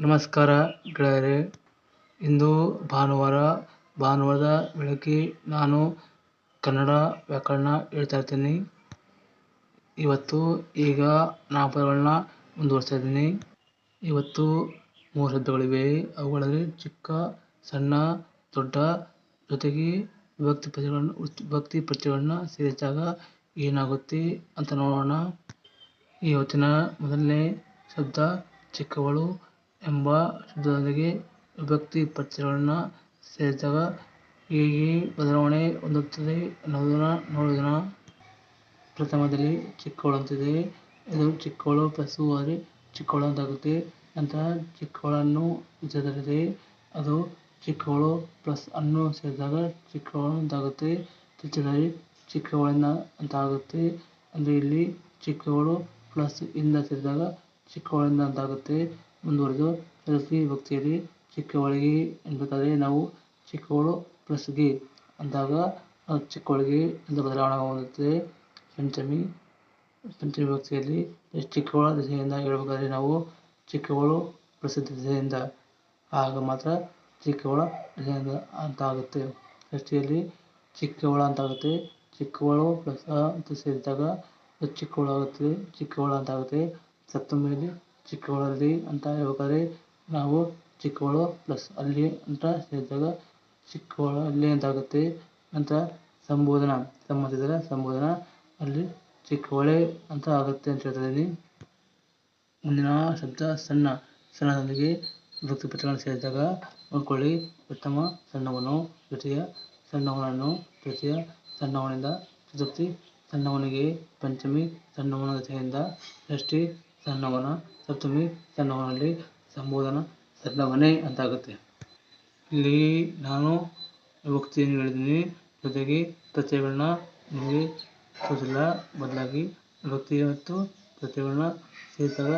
ನಮಸ್ಕಾರ ಗೆಳೆಯರೇ. ಇಂದು ಭಾನುವಾರ, ಭಾನುವಾರದ ಬೆಳಗ್ಗೆ ನಾನು ಕನ್ನಡ ವ್ಯಾಕರಣ ಹೇಳ್ತಾ ಇರ್ತೀನಿ. ಇವತ್ತು ಈಗ ನಾಮಪದಗಳನ್ನ ಮುಂದುವರಿಸ್ತಾ ಇದ್ದೀನಿ. ಇವತ್ತು ಮೂರು ಶಬ್ದಗಳಿವೆ. ಅವುಗಳಲ್ಲಿ ಚಿಕ್ಕ, ಸಣ್ಣ, ದೊಡ್ಡ ಜೊತೆಗೆ ವಿಭಕ್ತಿ ಪದಗಳನ್ನು ವಿಭಕ್ತಿ ಪ್ರತ್ಯಯಗಳನ್ನ ಸೇರಿಸಿದಾಗ ಏನಾಗುತ್ತೆ ಅಂತ ನೋಡೋಣ. ಇವತ್ತಿನ ಮೊದಲನೇ ಶಬ್ದ ಚಿಕ್ಕವಳು ಎಂಬ ಶಬ್ದದೊಂದಿಗೆ ವಿಭಕ್ತಿ ಪ್ರತ್ಯಯಗಳನ್ನು ಸೇರಿಸಿದಾಗ ಹೇಗೆ ಬದಲಾವಣೆ ಹೊಂದುತ್ತದೆ ಅನ್ನೋದನ್ನು ನೋಡೋಣ ಪ್ರಥಮದಲ್ಲಿ ಚಿಕ್ಕವಳು ಅಂತಿದೆ. ಇದು ಚಿಕ್ಕವಳು ಪ್ಲಸ್ ಹೂ ಆದರೆ ಚಿಕ್ಕವಳು ಅಂತಾಗುತ್ತೆ. ನಂತರ ಚಿಕ್ಕವಳನ್ನು ವಿಚಾರದಲ್ಲಿದೆ ಅದು ಚಿಕ್ಕವಳು ಪ್ಲಸ್ ಅನ್ನು ಸೇರಿದಾಗ ಚಿಕ್ಕವಳು ಅಂತಾಗುತ್ತೆ. ದ್ವಿತೀಯದಲ್ಲಿ ಚಿಕ್ಕವಳಿಂದ ಅಂತ ಆಗುತ್ತೆ ಅಂದರೆ ಇಲ್ಲಿ ಚಿಕ್ಕವಳು ಪ್ಲಸ್ ಇಂದ ಸೇರಿದಾಗ ಚಿಕ್ಕವಳಿಂದ ಅಂತಾಗುತ್ತೆ. ಮುಂದುವರೆದು ಷಷ್ಠಿ ಭಕ್ತಿಯಲ್ಲಿ ಚಿಕ್ಕವಳಿಗೆ ಎನ್ಬೇಕಾದ್ರೆ ನಾವು ಚಿಕ್ಕವಳು ಪ್ಲಸ್ಗೆ ಅಂದಾಗ ಅದು ಚಿಕ್ಕವಳಿಗೆ ಅಂತ ಬದಲಾವಣೆ ಹೊಂದುತ್ತದೆ ಪಂಚಮಿ. ಪಂಚಮಿ ಭಕ್ತಿಯಲ್ಲಿ ಚಿಕ್ಕವಳ ದಿಸೆಯಿಂದ ಹೇಳ್ಬೇಕಾದ್ರೆ ನಾವು ಚಿಕ್ಕವಳು ಪ್ಲಸ್ ದಿಸೆಯಿಂದ ಆಗ ಮಾತ್ರ ಚಿಕ್ಕವಳ ದಿಸೆಯಿಂದ ಅಂತ ಆಗುತ್ತೆ. ಷಷ್ಠಿಯಲ್ಲಿ ಚಿಕ್ಕವಳ ಅಂತ ಆಗುತ್ತೆ. ಚಿಕ್ಕವಳು ಪ್ಲಸ್ ಅ ಅಂತ ಸೇರಿದಾಗ ಅದು ಚಿಕ್ಕವಳು ಆಗುತ್ತದೆ ಚಿಕ್ಕವಳ ಅಂತ ಆಗುತ್ತೆ. ಸಪ್ತಮಿಯಲ್ಲಿ ಚಿಕ್ಕವಳಲ್ಲಿ ಅಂತ ಹೇಳ್ಬೇಕಾದ್ರೆ ನಾವು ಚಿಕ್ಕವಳು ಪ್ಲಸ್ ಅಲ್ಲಿ ಅಂತ ಸೇರಿದಾಗ ಚಿಕ್ಕವಳಲ್ಲಿ ಅಂತ ಆಗುತ್ತೆ ನಂತರ ಸಂಬೋಧನ, ಸಂಬಂಧಿಸಿದರೆ ಸಂಬೋಧನ, ಅಲ್ಲಿ ಚಿಕ್ಕವಳೆ ಅಂತ ಆಗುತ್ತೆ ಅಂತ ಹೇಳ್ತಾ ಇದ್ದೀನಿ. ಮುಂದಿನ ಶಬ್ದ ಸಣ್ಣ, ಸಣ್ಣದೊಂದಿಗೆ ವೃತ್ತಿಪತ್ರಗಳನ್ನು ಸೇರಿದಾಗ ನೋಡ್ಕೊಳ್ಳಿ. ಪ್ರಥಮ ಸಣ್ಣವನು ದ್ವಿತೀಯ ಸಣ್ಣವನನ್ನು, ತೃತೀಯ ಸಣ್ಣವನಿಂದ ಚತುರ್ಥಿ ಸಣ್ಣವನಿಗೆ, ಪಂಚಮಿ ಸಣ್ಣವನ ಜೊತೆಯಿಂದ, ಷಷ್ಠಿ ಸಣ್ಣವನ, ಸಪ್ತಮಿ ಸಣ್ಣವನಲ್ಲಿ ಸಂಬೋಧನ ಸಣ್ಣವನೇ ಅಂತಾಗುತ್ತೆ. ಇಲ್ಲಿ ನಾನು ವಿಭಕ್ತಿಯನ್ನು ಹೇಳಿದ್ದೀನಿ. ಜೊತೆಗೆ ಪ್ರತ್ಯಯಗಳನ್ನ ನಿಮಗೆ ತೋರಿಸಿಲ್ಲ ಬದಲಾಗಿ ವಿಭಕ್ತಿ ಮತ್ತು ಪ್ರತ್ಯಯಗಳನ್ನ ಸೇರಿದಾಗ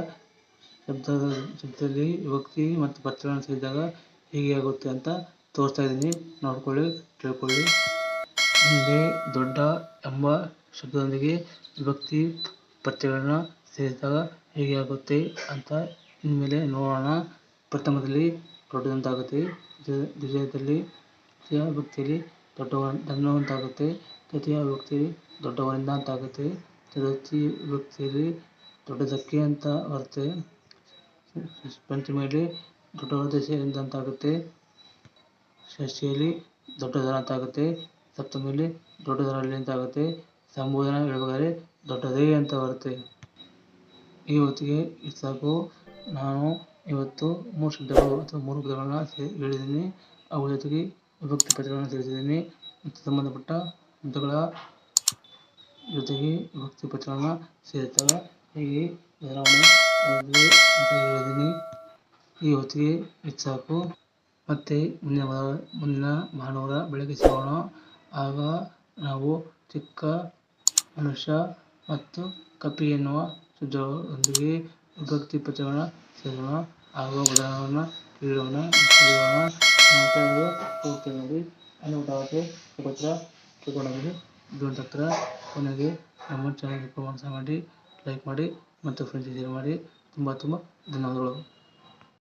ಶಬ್ದದ ಶಬ್ದದಲ್ಲಿ ವಿಭಕ್ತಿ ಮತ್ತು ಪತ್ರಗಳನ್ನು ಸೇರಿದಾಗ ಹೇಗೆ ಆಗುತ್ತೆ ಅಂತ ತೋರಿಸ್ತಾ ಇದ್ದೀನಿ. ನೋಡ್ಕೊಳ್ಳಿ, ತಿಳ್ಕೊಳ್ಳಿ. ಮುಂದೆ ದೊಡ್ಡ ಎಂಬ ಶಬ್ದದೊಂದಿಗೆ ವಿಭಕ್ತಿ ಪ್ರತ್ಯಯಗಳನ್ನ ಸೇರಿಸಿದಾಗ ಹೇಗೆ ಆಗುತ್ತೆ ಅಂತ ಇನ್ಮೇಲೆ ನೋಡೋಣ. ಪ್ರಥಮದಲ್ಲಿ ದೊಡ್ಡದಂತಾಗುತ್ತೆ. ದ್ವಿತೀಯದಲ್ಲಿ ದ್ವಿತೀಯ ವಿಭಕ್ತಿಯಲ್ಲಿ ದೊಡ್ಡವ ದಣ್ಣವಂತಾಗುತ್ತೆ ತೃತೀಯ ವಿಭಕ್ತಿಯಲ್ಲಿ ದೊಡ್ಡವನಿಂದ ಅಂತಾಗುತ್ತೆ ಚತುರ್ಥಿ ವಿಭಕ್ತಿಯಲ್ಲಿ ದೊಡ್ಡದಕ್ಕೆ ಅಂತ ಬರುತ್ತೆ. ಪಂಚಮಿಯಲ್ಲಿ ದೊಡ್ಡವರ ಅಂತ ಅಂತಾಗುತ್ತೆ ಷಷ್ಠಿಯಲ್ಲಿ ದೊಡ್ಡದರ ಅಂತಾಗುತ್ತೆ ಸಪ್ತಮಿಯಲ್ಲಿ ದೊಡ್ಡದರಲ್ಲಿ ಅಂತಾಗುತ್ತೆ ಸಂಬೋಧನ ಹೇಳ್ಬೇಕಾದ್ರೆ ದೊಡ್ಡದೇ ಅಂತ ಬರುತ್ತೆ. ಈ ಹೊತ್ತಿಗೆ ಇಷ್ಟು ಸಾಕು ನಾನು ಇವತ್ತು ಮೂರು ಶಬ್ದಗಳು ಅಥವಾ ಮೂರು ಪದಗಳನ್ನು ಹೇಳಿದ್ದೀನಿ. ಅವುಗಳ ಜೊತೆಗೆ ವಿಭಕ್ತಿ ಪದಗಳನ್ನು ತಿಳಿಸಿದ್ದೀನಿ. ಮತ್ತು ಸಂಬಂಧಪಟ್ಟ ಶಬ್ದಗಳ ಜೊತೆಗೆ ವಿಭಕ್ತಿ ಪದಗಳನ್ನು ಸೇರುತ್ತವೆ ಹೀಗೆ ಅಂತ ಹೇಳಿದ್ದೀನಿ. ಈ ಹೊತ್ತಿಗೆ ಇಷ್ಟು ಸಾಕು ಮತ್ತೆ ಮುಂದಿನ ಮುಂದಿನ ಭಾನುವಾರ ಬೆಳಗ್ಗೆ ಸಿಗೋಣ. ಆಗ ನಾವು ಚಿಕ್ಕ ಮನುಷ್ಯ ಮತ್ತು ಕಪಿ ಎನ್ನುವ ಶಬ್ದಗಳೊಂದಿಗೆ ಭಕ್ತಿ ಪಚಾರ ಸಿನಿಮಾ ಆಗುವ ಬದಲಾವಣೆಯನ್ನು ತಿಳಿಯೋಣ ತಿಳಿಯೋಣ ನೋಡಿ ಅಲ್ಲಿ ಊಟವಾಗುತ್ತೆ ಪತ್ರ ತಿಳ್ಕೊಂಡೋಗಿ ಇದೊಂದು ಹತ್ರ ಕೊನೆಗೆ ನಮ್ಮ ಚಾನಲ್ ಮಾಡಿ ಲೈಕ್ ಮಾಡಿ, ಮತ್ತು ಫ್ರೆಂಡ್ಸಿಗೆ ಶೇರ್ ಮಾಡಿ, ತುಂಬ ತುಂಬ ಧನ್ಯವಾದಗಳು.